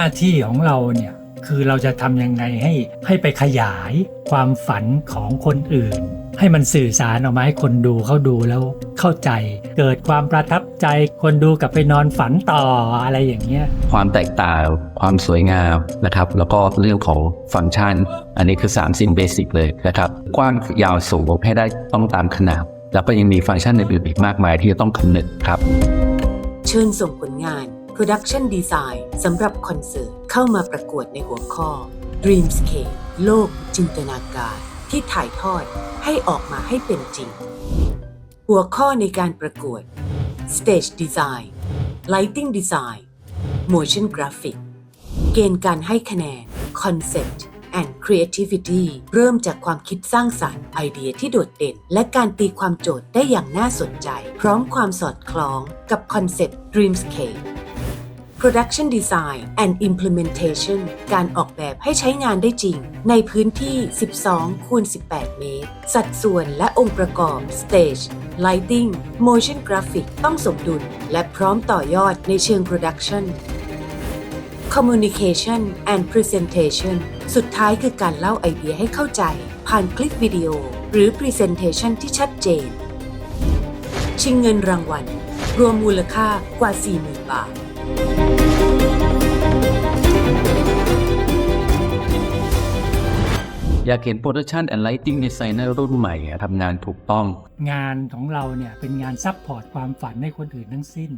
น้าที่ของเราเนี่ยคือเราจะทำยังไงให้ให้ไปขยายความฝันของคนอื่น ให้มันสื่อสารออกมาให้คนดูเขาดูแล้วเข้าใจ เกิดความประทับใจคนดูกลับไปนอนฝันต่ออะไรอย่างเงี้ยความแตกต่างความสวยงามนะครับ แล้วก็เรื่องของฟังก์ชัน อันนี้คือ 3 สิ่งเบสิกเลยนะครับ กว้างยาวสูงให้ได้ต้องตามขนาด แล้วก็ยังมีฟังก์ชันอื่นๆอีกมากมายที่จะต้องคำนึงครับ เชิญส่งผลงาน Production Design สำหรับคอนเสิร์ตเข้ามาประกวดในหัวข้อ Dreamscape โลกจินตนาการ ที่ถ่ายทอดให้ออกมาให้เป็นจริง หัวข้อในการประกวด Stage Design Lighting Design Motion Graphic เกณฑ์การให้คะแนน Concept and Creativity เริ่มจากความคิดสร้างสรรค์ไอเดียที่โดดเด่น และการตีความโจทย์ได้อย่างน่าสนใจ พร้อมความสอดคล้องกับคอนเซ็ปต์ Dreamscape Production Design and Implementation การออกแบบให้ใช้งานได้จริง ในพื้นที่ 12 คูณ 18 เมตร สัดส่วนและองค์ประกอบ Stage Lighting Motion Graphic ต้องสมดุล และพร้อมต่อยอดในเชิง Production Communication and Presentation สุดท้ายคือการเล่าไอเดียให้เข้าใจ ผ่านคลิปวิดีโอ หรือ Presentation ที่ชัดเจน ชิงเงินรางวัล รวมมูลค่ากว่า 40,000 บาท อยากเห็นโปรดักชันแอนด์ไลติ้งในไซนั่นรุ่นใหม่ทำงานถูกต้อง งานของเราเนี่ยเป็นงานซัพพอร์ตความฝันให้คนอื่นทั้งสิ้น